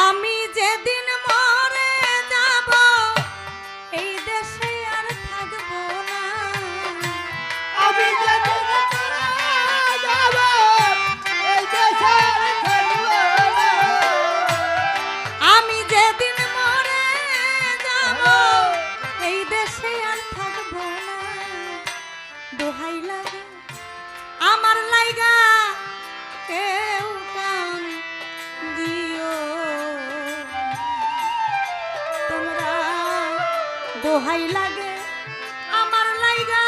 আমি যেদিন দোহাই লাগে আমার লাইগা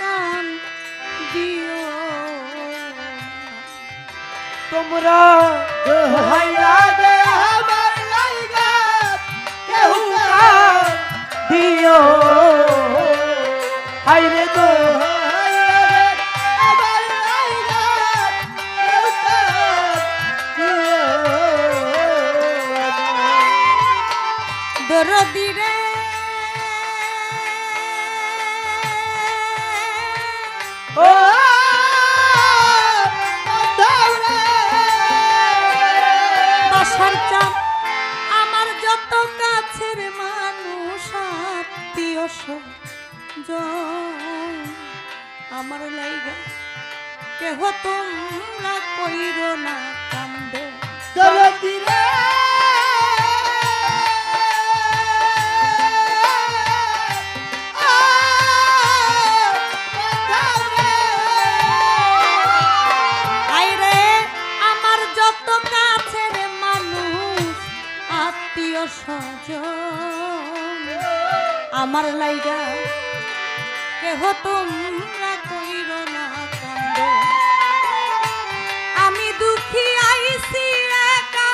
কান দিও। তোমরা দোহাই লাগে আমার লাইগা, কেউ কান দিও। হাইরে দোহাই কাছের মানুষ আত্মীয় আমার লাইগা কেহ তোমরা কইর না কান্দ। আমার লাইগা কেহ তোমরা কইর না কান্দ। আমি দুঃখী আইছি একা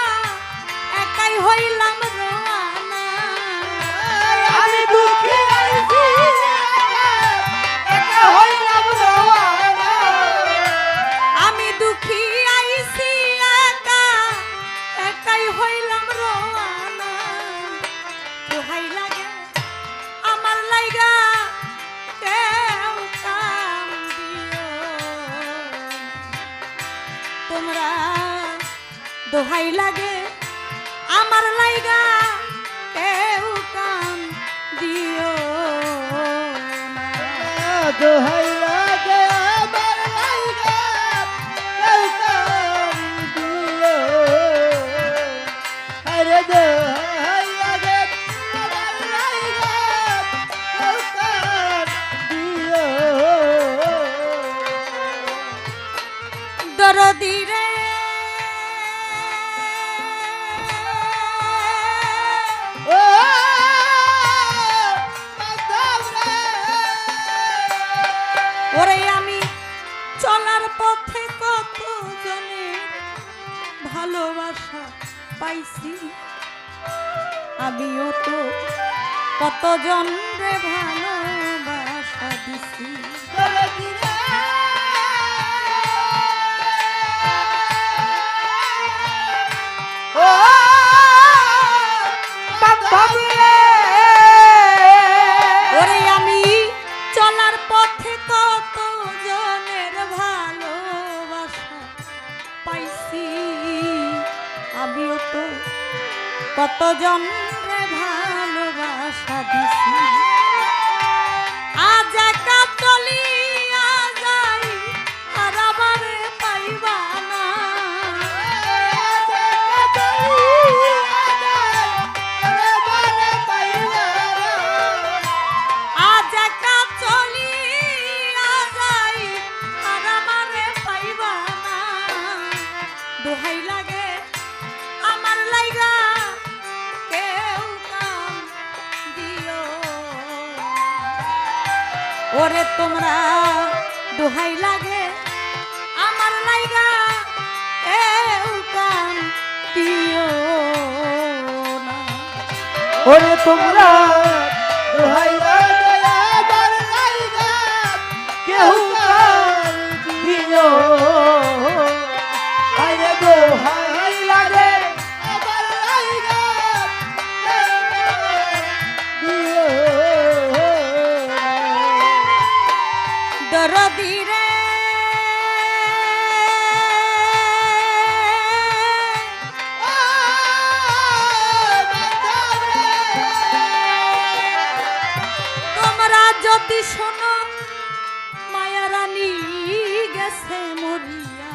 একাই হইলাম দোহাই লাগে। আমার লাইগা কেউ কাম দিও না। দোহাই লাগে আমার লাইগা কেউ কান দিও। আরে দোহাই লাগে পাইছি। আমিও তো কতজন রে ভালোবাসা দিছি। don't ওরে তোমরা দোহাই লাগে আমার লাইগা এ উকান দিও না। ওরে তোমরা দোহাই যদি শোনো মায়ারানী গেছে মরিয়া।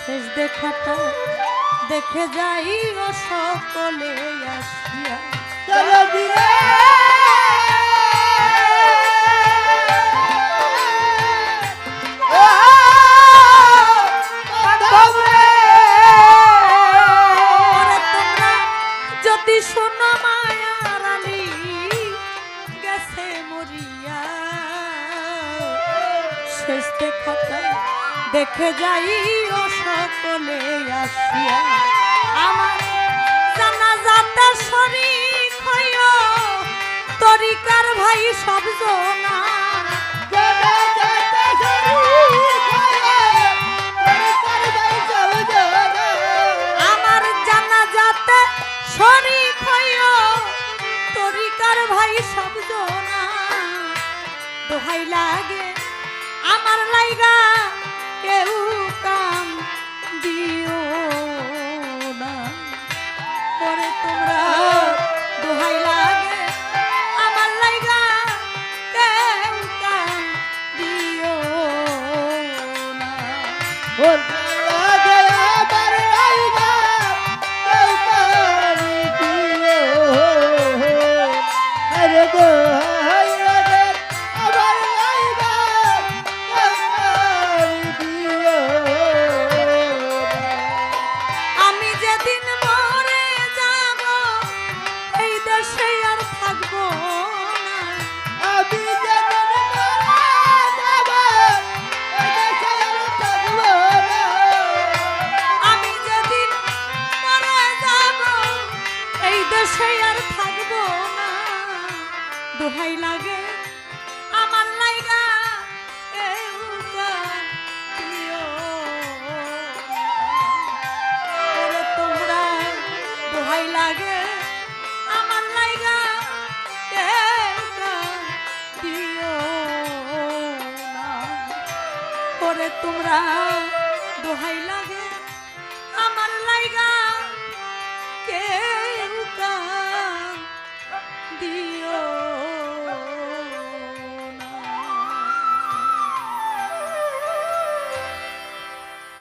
শেষ দেখাটা দেখে যাই ও সকলে আসিয়া। চলো শোনো মায়ারানী দেখে যাই ও সকলে আসিয়া। আমার জানা যাতে শরীর হইও তরিকার ভাই সব জনা। ভাই সব। আমার জানা যাতে শরীর হইও তরিকার ভাই সব জনা। দোহাই লাগে আমার লাইগা কেউ কাম দিও। দোহাই লাগে। আমার লাইগা তোমরা দোহাই লাগে। আমার লাইগা করে তোমরা দোহাই লাগে। আমার লাইগা কে দিও